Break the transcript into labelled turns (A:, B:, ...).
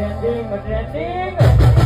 A: trending trending